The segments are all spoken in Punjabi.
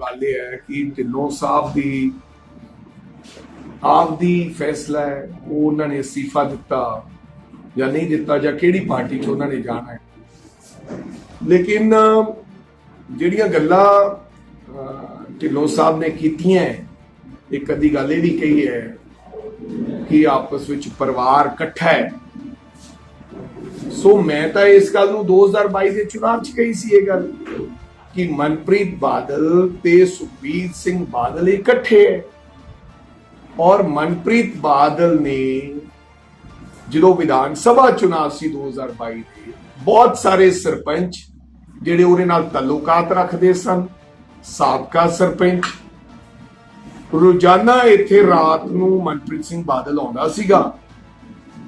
ਗੱਲ ਇਹ ਹੈ ਕਿ ਢਿੱਲੋਂ ਸਾਹਿਬ ਦੀ ਆਪ ਫੈਸਲਾ ਹੈ ਉਹ ਉਹਨਾਂ ਨੇ ਅਸਤੀਫਾ ਦਿੱਤਾ ਜਾਂ ਨਹੀਂ ਦਿੱਤਾ ਜਾਂ ਕਿਹੜੀ ਪਾਰਟੀ 'ਚ ਉਹਨਾਂ ਨੇ ਜਾਣਾ ਹੈ। ਲੇਕਿਨ ਜਿਹੜੀਆਂ ਗੱਲਾਂ ਅਹ, ਢਿੱਲੋਂ ਸਾਹਿਬ ਨੇ ਕੀਤੀਆਂ ਇੱਕ ਅੱਧੀ ਗੱਲ ਇਹ ਵੀ ਕਹੀ ਹੈ ਕਿ ਆਪਸ ਵਿੱਚ ਪਰਿਵਾਰ ਇਕੱਠਾ ਹੈ। ਸੋ ਮੈਂ ਤਾਂ ਇਸ ਗੱਲ ਨੂੰ 2022 ਦੇ ਚੁਣਾਵ 'ਚ ਕਹੀ ਸੀ ਇਹ ਗੱਲ। ਕਿ ਮਨਪ੍ਰੀਤ ਬਾਦਲ ਤੇ ਸੁਖਬੀਰ ਸਿੰਘ ਬਾਦਲ ਇਕੱਠੇ ਹੈ। ਔਰ ਮਨਪ੍ਰੀਤ ਬਾਦਲ ਨੇ ਜਦੋਂ ਵਿਧਾਨ ਸਭਾ ਚੁਣਾਵ ਸੀ 2022 ਦੇ, ਬਹੁਤ ਸਾਰੇ ਸਰਪੰਚ ਜਿਹੜੇ ਉਹਦੇ ਨਾਲ ਤਾਲੁਕਾਤ ਰੱਖਦੇ ਸਨ, ਸਾਬਕਾ ਸਰਪੰਚ। ਰੋਜ਼ਾਨਾ ਇੱਥੇ ਰਾਤ ਨੂੰ ਮਨਪ੍ਰੀਤ ਸਿੰਘ ਬਾਦਲ ਆਉਂਦਾ ਸੀਗਾ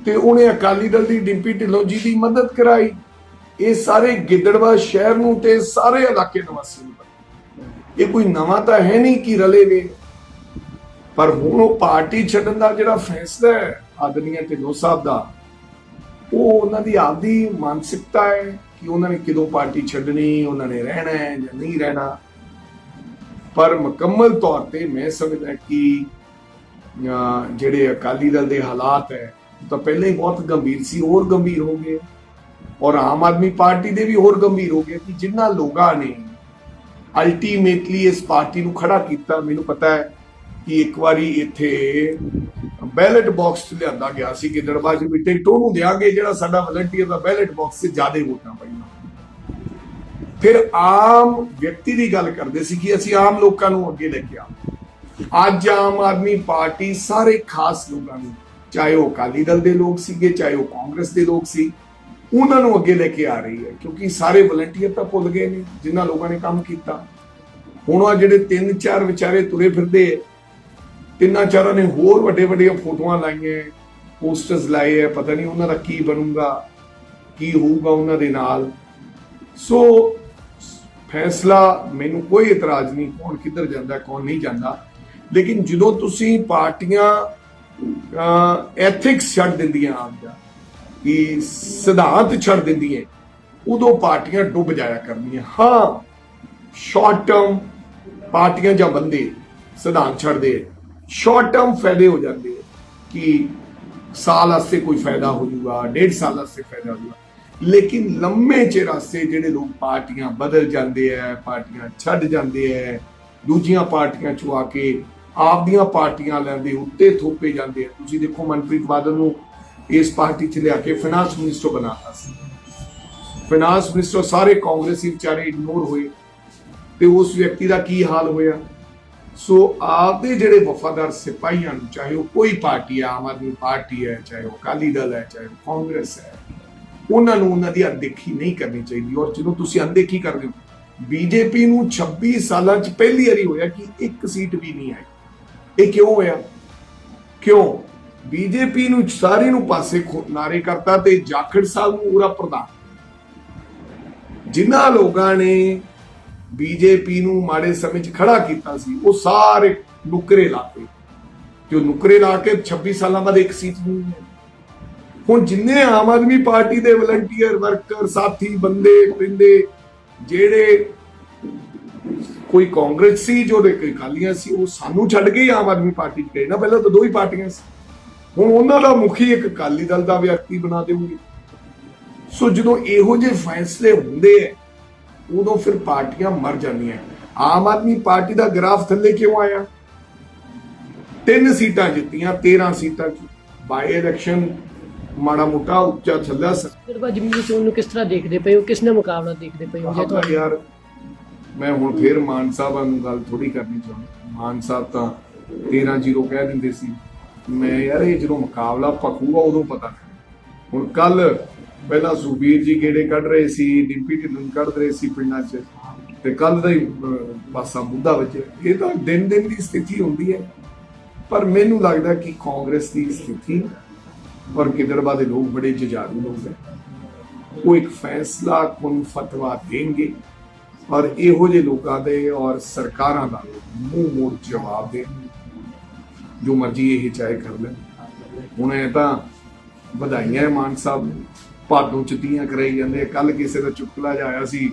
ਤੇ ਉਹਨੇ ਅਕਾਲੀ ਦਲ ਦੀ ਡਿੰਪੀ ਢਿੱਲੋਂ ਜੀ ਦੀ ਮਦਦ ਕਰਾਈ। ਇਹ ਸਾਰੇ ਗਿੱਦੜਵਾ ਸ਼ਹਿਰ ਨੂੰ ਤੇ ਸਾਰੇ ਇਲਾਕੇ ਨਿਵਾਸੀ ਨੂੰ ਇਹ ਕੋਈ ਨਵਾਂ ਤਾਂ ਹੈ ਨਹੀਂ ਕਿ ਰਲੇ ਵੇ ਪਰ ਹੁਣ ਉਹ ਪਾਰਟੀ ਛੱਡਣ ਦਾ ਜਿਹੜਾ ਫੈਸਲਾ ਹੈ ਆਦਮੀਆਂ ਢਿੱਲੋਂ ਸਾਹਿਬ ਦਾ, ਉਹ ਉਹਨਾਂ ਦੀ ਆਪਦੀ ਮਾਨਸਿਕਤਾ ਹੈ ਕਿ ਉਹਨਾਂ ਨੇ ਕਿਦੋਂ ਪਾਰਟੀ ਛੱਡਣੀ, ਉਹਨਾਂ ਨੇ ਰਹਿਣਾ ਹੈ ਜਾਂ ਨਹੀਂ ਰਹਿਣਾ। ਪਰ ਮੁਕੰਮਲ ਤੌਰ ਤੇ ਮੈਂ ਸਮਝਦਾ ਕਿ ਜਿਹੜੇ ਅਕਾਲੀ ਦਲ ਦੇ ਹਾਲਾਤ ਹੈ, ਉਹ ਤਾਂ ਪਹਿਲਾਂ ਹੀ ਬਹੁਤ ਗੰਭੀਰ ਸੀ, ਹੋਰ ਗੰਭੀਰ ਹੋ ਗਏ ਔਰ ਆਮ ਆਦਮੀ ਪਾਰਟੀ ਦੇ ਵੀ ਹੋਰ ਗੰਭੀਰ ਹੋ ਗਏ ਕਿ ਜਿਨ੍ਹਾਂ ਲੋਕਾਂ ਨੇ ਅਲਟੀਮੇਟਲੀ ਇਸ ਪਾਰਟੀ ਨੂੰ ਖੜਾ ਕੀਤਾ, ਮੈਨੂੰ ਪਤਾ ਹੈ ਕਿ ਇੱਕ ਵਾਰੀ ਇੱਥੇ ਬੈਲਟ ਬਾਕਸ ਲਿਆਂਦਾ ਗਿਆ ਸੀ ਕਿ ਦਰਬਾਰ ਵੀ ਟਿਕਟ ਉਹਨੂੰ ਦਿਆਂਗੇ, ਜਿਹੜਾ ਸਾਡਾ ਵਲੰਟੀਅਰ ਦਾ ਬੈਲਟ ਬਾਕਸ ਤੇ ਜ਼ਿਆਦਾ ਵੋਟਾਂ ਪਈਆਂ। ਫਿਰ ਆਮ ਵਿਅਕਤੀ ਦੀ ਗੱਲ ਕਰਦੇ ਸੀ ਕਿ ਅਸੀਂ ਆਮ ਲੋਕਾਂ ਨੂੰ ਅੱਗੇ ਲੈ ਕੇ ਆ ਅੱਜ ਆਮ ਆਦਮੀ ਪਾਰਟੀ ਸਾਰੇ ਖਾਸ ਲੋਕਾਂ ਨੂੰ, ਚਾਹੇ ਉਹ ਅਕਾਲੀ ਦਲ ਦੇ ਲੋਕ ਸੀਗੇ, ਚਾਹੇ ਉਹ ਕਾਂਗਰਸ ਦੇ ਲੋਕ ਸੀ ਉਹਨਾਂ ਨੂੰ ਅੱਗੇ ਲੈ ਕੇ ਆ ਰਹੀ ਹੈ, ਕਿਉਂਕਿ ਸਾਰੇ ਵਲੰਟੀਅਰ ਤਾਂ ਭੁੱਲ ਗਏ ਨੇ, ਜਿਨ੍ਹਾਂ ਲੋਕਾਂ ਨੇ ਕੰਮ ਕੀਤਾ। ਹੁਣ ਆ ਜਿਹੜੇ ਤਿੰਨ ਚਾਰ ਵਿਚਾਰੇ ਤੁਰੇ ਫਿਰਦੇ, ਤਿੰਨਾਂ ਚਾਰਾਂ ਨੇ ਹੋਰ ਵੱਡੇ ਵੱਡੀਆਂ ਫੋਟੋਆਂ ਲਾਈਆਂ ਪੋਸਟਰਸ ਲਾਏ ਹੈ ਪਤਾ ਨਹੀਂ ਉਹਨਾਂ ਦਾ ਕੀ ਬਣੂਗਾ, ਕੀ ਹੋਊਗਾ ਉਹਨਾਂ ਦੇ ਨਾਲ। ਸੋ ਫੈਸਲਾ, ਮੈਨੂੰ ਕੋਈ ਇਤਰਾਜ਼ ਨਹੀਂ, ਕੌਣ ਕਿੱਧਰ ਜਾਂਦਾ, ਕੌਣ ਨਹੀਂ ਜਾਂਦਾ। ਲੇਕਿਨ ਜਦੋਂ ਤੁਸੀਂ ਪਾਰਟੀਆਂ ਐਥਿਕਸ ਛੱਡ ਦਿੰਦੀਆਂ ਆਪ ਦਾ ਕਿ ਸਿਧਾਂਤ ਛੱਡ ਦਿੰਦੀ ਹੈ ਉਦੋਂ ਪਾਰਟੀਆਂ ਡੁੱਬ ਜਾਇਆ ਕਰਦੀਆਂ। ਹਾਂ ਸ਼ਾਰਟ ਟਰਮ ਪਾਰਟੀਆਂ ਜਾਂ ਬੰਦੇ ਸਿਧਾਂਤ ਛੱਡਦੇ ਸ਼ਾਰਟ ਟਰਮ ਫਾਇਦੇ ਹੋ ਜਾਂਦੇ ਕਿ ਸਾਲ ਵਾਸਤੇ ਕੋਈ ਫਾਇਦਾ ਹੋ ਜਾਊਗਾ ਡੇਢ ਸਾਲ ਵਾਸਤੇ ਫਾਇਦਾ ਹੋ ਜਾਊਗਾ ਲੇਕਿਨ ਲੰਮੇ ਚਿਰ ਵਾਸਤੇ ਜਿਹੜੇ ਲੋਕ ਪਾਰਟੀਆਂ ਬਦਲ ਜਾਂਦੇ ਆ ਪਾਰਟੀਆਂ ਛੱਡ ਜਾਂਦੇ ਆ ਦੂਜੀਆਂ ਪਾਰਟੀਆਂ ਚੋਂ ਆ ਕੇ ਆਪਦੀਆਂ ਪਾਰਟੀਆਂ ਲੈਂਦੇ ਉੱਤੇ ਥੋਪੇ ਜਾਂਦੇ ਆ ਤੁਸੀਂ ਦੇਖੋ ਮਨਪ੍ਰੀਤ ਬਾਦਲ ਨੂੰ ਇਸ ਪਾਰਟੀ 'ਚ ਲਿਆ ਕੇ ਫਾਈਨਾਂਸ ਮਿਨਿਸਟਰ ਬਣਾਤਾ ਸੀ। ਫਾਈਨਾਂਸ ਮਿਨਿਸਟਰ ਸਾਰੇ ਕਾਂਗਰਸੀ ਵਿਚਾਰੇ ਇਗਨੋਰ ਹੋਏ ਤੇ ਉਸ ਵਿਅਕਤੀ ਦਾ ਕੀ ਹਾਲ ਹੋਇਆ? ਸੋ ਆਪਦੇ ਜਿਹੜੇ ਵਫਾਦਾਰ ਸਿਪਾਹੀਆਂ ਨੂੰ, ਚਾਹੇ ਉਹ ਕੋਈ ਪਾਰਟੀ ਹੈ ਆਮ ਆਦਮੀ ਪਾਰਟੀ ਹੈ, ਚਾਹੇ ਉਹ ਅਕਾਲੀ ਦਲ ਹੈ, ਚਾਹੇ ਉਹ ਕਾਂਗਰਸ ਹੈ, ਉਹਨਾਂ ਨੂੰ ਉਹਨਾਂ ਦੀ ਅਣਦੇਖੀ ਨਹੀਂ ਕਰਨੀ ਚਾਹੀਦੀ। ਔਰ ਜਦੋਂ ਤੁਸੀਂ ਅਣਦੇਖੀ ਕਰਦੇ ਹੋ, ਬੀਜੇਪੀ ਨੂੰ 26 ਸਾਲਾਂ 'ਚ ਪਹਿਲੀ ਵਾਰੀ ਹੋਇਆ ਕਿ ਇੱਕ ਸੀਟ ਵੀ ਨਹੀਂ ਆਈ। ਇਹ ਕਿਉਂ ਹੋਇਆ? ਕਿਉਂ? ਬੀਜੇਪੀ ਨੂੰ ਸਾਰੀ ਨੂੰ ਪਾਸੇ ਖੋ- ਨਾਰੇ ਕਰਤਾ ਤੇ ਜਾਖੜ ਸਾਹਿਬ ਨੂੰ ਪੂਰਾ ਪ੍ਰਧਾਨ। ਜਿਨ੍ਹਾਂ ਲੋਕਾਂ ਨੇ ਬੀਜੇਪੀ ਨੂੰ ਮਾੜੇ ਸਮੇਂ 'ਚ ਖੜਾ ਕੀਤਾ ਸੀ, ਉਹ ਸਾਰੇ ਨੁਕਰੇ ਲਾਤੇ ਜੋ ਨੁਕਰੇ ਲਾ ਕੇ 26 ਸਾਲਾਂ ਬਾਅਦ ਇੱਕ ਸੀਟ ਨਹੀਂ ਹੁਣ ਜਿੰਨੇ ਆਮ ਆਦਮੀ ਪਾਰਟੀ ਦੇ ਵਲੰਟੀਅਰ, ਵਰਕਰ, ਸਾਥੀ, ਬੰਦੇ ਪਿੰਦੇ ਜਿਹੜੇ ਕੋਈ ਕਾਂਗਰਸ ਸੀ, ਜੋ ਦੇ ਕੋਈ ਅਕਾਲੀਆਂ ਸੀ, ਉਹ ਸਾਨੂੰ ਛੱਡ ਕੇ ਹੀ ਆਮ ਆਦਮੀ ਪਾਰਟੀ 'ਚ ਗਏ। ਨਾ, ਪਹਿਲਾਂ ਤਾਂ ਦੋ ਹੀ ਪਾਰਟੀਆਂ ਸੀ। ਹੁਣ ਉਹਨਾਂ ਦਾ ਮੁਖੀ ਇੱਕ ਅਕਾਲੀ ਦਲ ਦਾ ਵਿਅਕਤੀ ਬਣਾ ਦੇਊਗੇ। ਸੋ ਜਦੋਂ ਇਹੋ ਜਿਹੇ ਫੈਸਲੇ ਹੁੰਦੇ ਐ ਉਦੋਂ ਫਿਰ ਪਾਰਟੀਆਂ ਮਰ ਜਾਂਦੀਆਂ ਆਮ ਆਦਮੀ ਪਾਰਟੀ ਦਾ ਗ੍ਰਾਫ ਥੱਲੇ ਕਿਉਂ ਆਇਆ? ਤਿੰਨ ਸੀਟਾਂ ਜਿੱਤੀਆਂ 13 ਸੀਟਾਂ ਚ। ਬਾਈ ਇਲੈਕਸ਼ਨ ਮਾੜਾ ਮੋਟਾ ਉੱਚਾ ਚੱਲਿਆ ਸ ਫਿਰ ਜ਼ਮੀਨੀ ਚੋਣ ਨੂੰ ਕਿਸ ਤਰ੍ਹਾਂ ਦੇਖਦੇ ਪਏ ਹੋ? ਕਿਸ ਨਾਲ ਮੁਕਾਬਲਾ ਦੇਖਦੇ ਪਏ ਹੋ? ਜੇ ਯਾਰ ਮੈਂ ਹੁਣ ਫੇਰ ਮਾਨ ਸਾਹਿਬਾਂ ਨੂੰ ਗੱਲ ਥੋੜੀ ਕਰਨੀ ਚਾਹੁੰਦਾ। ਮਾਨ ਸਾਹਿਬ ਤਾਂ 13-0 ਕਹਿ ਦਿੰਦੇ ਸੀ। ਮੈਂ ਯਾਰ ਇਹ ਜਦੋਂ ਮੁਕਾਬਲਾ ਪਖੂਗਾ ਉਦੋਂ ਪਤਾ ਹੁਣ ਕੱਲ ਪਹਿਲਾਂ ਸੁਬੀਰ ਜੀ ਗੇੜੇ ਕੱਢ ਰਹੇ ਸੀ ਡਿੰਪੀ ਢਿੱਲੋਂ ਕੱਢ ਰਹੇ ਸੀ ਪਿੰਡਾਂ 'ਚ। ਤੇ ਕੱਲ ਦਾ ਹੀ ਅਹ, ਪਾਸਾ ਮੁੱਦਾ ਵਿੱਚ। ਇਹ ਤਾਂ ਦਿਨ ਦਿਨ ਦੀ ਸਥਿਤੀ ਹੁੰਦੀ ਹੈ। ਪਰ ਮੈਨੂੰ ਲੱਗਦਾ ਕਿ ਕਾਂਗਰਸ ਦੀ ਸਥਿਤੀ ਔਰ ਗਿੱਦੜਬਾਹ ਦੇ ਲੋਕ ਬੜੇ ਜਜਾਰੂ ਲੋਕ ਹੈ ਉਹ ਇੱਕ ਫੈਸਲਾ ਕੁਨ ਫਤਵਾ ਦੇਣਗੇ। ਔਰ ਇਹੋ ਜਿਹੇ ਲੋਕਾਂ ਦੇ ਔਰ ਸਰਕਾਰਾਂ ਦਾ ਮੂੰਹ ਮੋੜ ਜਵਾਬ ਦੇਣਗੇ। ਜੋ ਮਰਜ਼ੀ ਇਹ ਚਾਹੇ ਕਰ ਲੈਣ ਹੁਣ ਇਹ ਤਾਂ ਵਧਾਈਆਂ ਮਾਨ ਸਾਹਿਬ ਨੂੰ। ਭਾਦੋਂ ਚ ਤੀਆਂ ਕਰਾਈ ਜਾਂਦੇ ਕੱਲ ਕਿਸੇ ਦਾ ਚੁਟਕਲਾ ਜਾਇਆ ਸੀ।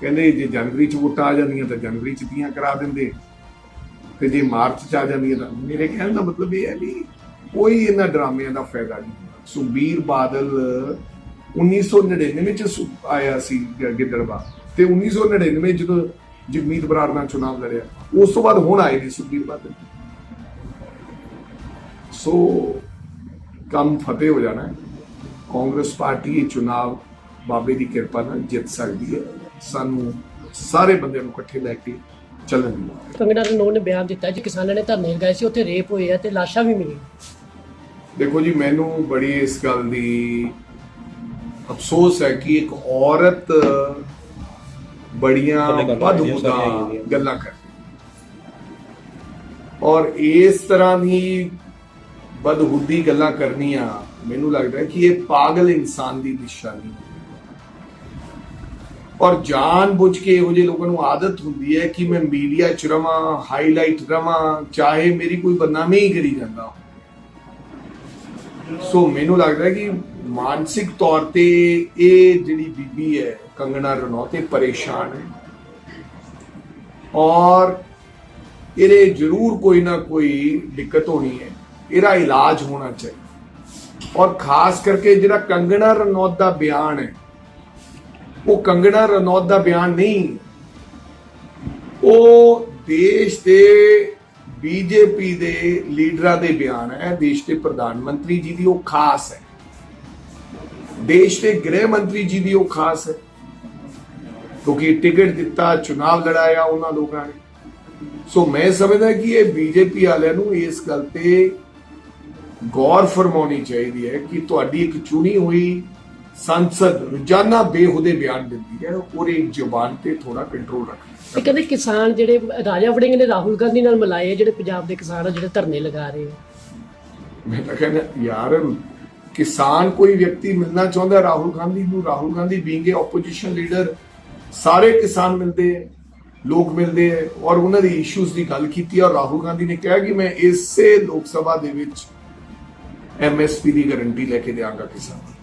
ਕਹਿੰਦੇ ਜੇ ਜਨਵਰੀ ਚ ਵੋਟਾਂ ਆ ਜਾਂਦੀਆਂ ਤਾਂ ਜਨਵਰੀ ਚ ਦੀਆਂ ਕਰਾ ਦਿੰਦੇ। ਤੇ ਜੇ ਮਾਰਚ ਚ ਆ ਜਾਂਦੀਆਂ ਤਾਂ ਮੇਰੇ ਕਹਿਣ ਦਾ ਮਤਲਬ ਇਹ ਹੈ ਵੀ ਕੋਈ ਇਹਨਾਂ ਡਰਾਮਿਆਂ ਦਾ ਫਾਇਦਾ ਨਹੀਂ। ਸੁਬੀਰ ਬਾਦਲ 1999 ਚ ਸੁ- ਆਇਆ ਸੀ ਗ- ਗਿੱਦੜਵਾ ਤੇ 1999 ਜਦੋਂ ਜਗਮੀਤ ਬਰਾੜ ਨਾਲ ਚੁਣਾਵ ਲੜਿਆ। ਉਸ ਤੋਂ ਬਾਅਦ ਹੁਣ ਆਏ ਨੇ ਸੁਬੀਰ ਬਾਦਲ। ਸੋ ਕੰਮ ਫਤਿਹ ਹੋ ਜਾਣਾ ਹੈ। ਕਾਂਗਰਸ ਪਾਰਟੀ ਇਹ ਚੁਣਾਵ ਬਾਬੇ ਦੀ ਕਿਰਪਾ ਨਾਲ ਜਿੱਤ ਸਕਦੀ ਹੈ। ਸਾਨੂੰ ਸਾਰੇ ਬੰਦਿਆਂ ਨੂੰ ਇਕੱਠੇ ਲੈ ਕੇ ਚੱਲਣ ਦੀ ਲੋੜ ਹੈ। ਕੰਗਣਾ ਰਣੌਤ ਨੇ ਬਿਆਨ ਦਿੱਤਾ ਜੀ ਕਿਸਾਨਾਂ ਨੇ ਧਰਨੇ ਲਗਾਏ ਸੀ ਉੱਥੇ ਰੇਪ ਹੋਏ ਆ ਤੇ ਲਾਸ਼ਾਂ ਵੀ ਮਿਲੀਆਂ। ਦੇਖੋ ਜੀ ਮੈਨੂੰ ਬੜੀ ਇਸ ਗੱਲ ਦੀ ਅਫਸੋਸ ਹੈ ਕਿ ਇੱਕ ਔਰਤ ਬੜੀਆਂ ਤੁਹਾਡੇ ਗੱਲ ਕਰਦੀ ਔਰ ਇਸ ਤਰ੍ਹਾਂ ਦੀ ਬਦਹੁਦੀ ਗੱਲਾਂ ਕਰਨੀਆਂ ਮੈਨੂੰ ਲੱਗਦਾ ਕਿ ਇਹ ਪਾਗਲ ਇਨਸਾਨ ਦੀ ਨਿਸ਼ਾਨੀ ਹੈ ਔਰ ਜਾਣ ਬੁੱਝ ਕੇ ਇਹੋ ਜਿਹੇ ਲੋਕਾਂ ਨੂੰ ਆਦਤ ਹੁੰਦੀ ਹੈ ਕਿ ਮੈਂ ਮੀਡੀਆ ਚ ਰਵਾਂ ਹਾਈਲਾਈਟ ਰਵਾਂ, ਚਾਹੇ ਮੇਰੀ ਕੋਈ ਬਦਨਾਮੀ ਹੀ ਕਰੀ ਜਾਂਦਾ ਸੋ ਮੈਨੂੰ ਲੱਗਦਾ ਕਿ ਮਾਨਸਿਕ ਤੌਰ ਤੇ ਇਹ ਜਿਹੜੀ ਬੀਬੀ ਹੈ, ਕੰਗਣਾ ਰਣੌਤ, ਇਹ ਪਰੇਸ਼ਾਨ ਹੈ। ਔਰ ਇਹਦੇ ਜ਼ਰੂਰ ਕੋਈ ਨਾ ਕੋਈ ਦਿੱਕਤ ਹੋਣੀ ਹੈ। ਇਹਦਾ ਇਲਾਜ ਹੋਣਾ ਚਾਹੀਦਾ। ਔਰ ਖਾਸ ਕਰਕੇ ਜਿਹੜਾ ਕੰਗਣਾ ਰਣੌਤ ਦਾ ਬਿਆਨ ਹੈ, ਉਹ ਕੰਗਣਾ ਰਣੌਤ ਦਾ ਬਿਆਨ ਨਹੀਂ। ਉਹ ਦੇਸ਼ ਦੇ ਬੀਜੇਪੀ ਦੇ ਲੀਡਰਾਂ ਦੇ ਬਿਆਨ ਹੈ, ਦੇਸ਼ ਦੇ ਪ੍ਰਧਾਨ ਮੰਤਰੀ ਜੀ ਦੀ ਉਹ ਖਾਸ ਹੈ। ਦੇਸ਼ ਦੇ ਗ੍ਰਹਿ ਮੰਤਰੀ ਜੀ ਦੀ ਉਹ ਖਾਸ ਹੈ। ਕਿਉਂਕਿ ਟਿਕਟ ਦਿੱਤਾ, ਚੁਣਾਵ ਲੜਾਇਆ ਉਹਨਾਂ ਲੋਕਾਂ ਨੇ। ਸੋ ਮੈਂ ਸਮਝਦਾ ਕਿ ਇਹ ਬੀਜੇਪੀ ਵਾਲਿਆਂ ਨੂੰ ਇਸ ਗੱਲ ਤੇ ਗੌਰ ਫਰਮਾਉਣੀ ਚਾਹੀਦੀ ਹੈ ਕਿ ਤੁਹਾਡੀ ਇੱਕ ਚੁਣੀ ਹੋਈ ਸੰਸਦ ਰੋਜ਼ਾਨਾ ਬੇਹੂਦੇ ਬਿਆਨ ਦਿੰਦੀ ਹੈ ਉਹਦੀ ਜ਼ੁਬਾਨ ਤੇ ਥੋੜਾ ਕੰਟਰੋਲ ਰੱਖਣਾ ਇਹ ਕਹਿੰਦੇ ਕਿਸਾਨ ਜਿਹੜੇ ਰਾਜਾ ਵੜਿੰਗ ਨੇ ਰਾਹੁਲ ਗਾਂਧੀ ਨਾਲ ਮਿਲਾਏ ਆ ਜਿਹੜੇ ਪੰਜਾਬ ਦੇ ਕਿਸਾਨ ਆ ਜਿਹੜੇ ਧਰਨੇ ਲਗਾ ਰਹੇ ਆ। ਮੈਂ ਤਾਂ ਕਹਿੰਦਾ ਯਾਰ ਕਿਸਾਨ ਕੋਈ ਵਿਅਕਤੀ ਮਿਲਣਾ ਚਾਹੁੰਦਾ ਰਾਹੁਲ ਗਾਂਧੀ ਨੂੰ ਰਾਹੁਲ ਗਾਂਧੀ ਬੀਂਗੇ ਆਪੋਜੀਸ਼ਨ ਲੀਡਰ ਸਾਰੇ ਕਿਸਾਨ ਮਿਲਦੇ ਹੈ ਲੋਕ ਮਿਲਦੇ ਹੈ ਔਰ ਉਹਨਾਂ ਦੇ ਇਸ਼ੂਜ਼ ਦੀ ਗੱਲ ਕੀਤੀ ਔਰ ਰਾਹੁਲ ਗਾਂਧੀ ਨੇ ਕਿਹਾ ਕਿ ਮੈਂ ਇਸੇ ਲੋਕ ਸਭਾ ਦੇ ਵਿੱਚ ਐਮਐਸਪੀ ਦੀ ਗਾਰੰਟੀ ਲੈ ਕੇ ਦਿਆਂਗਾ ਕਿਸਾਨ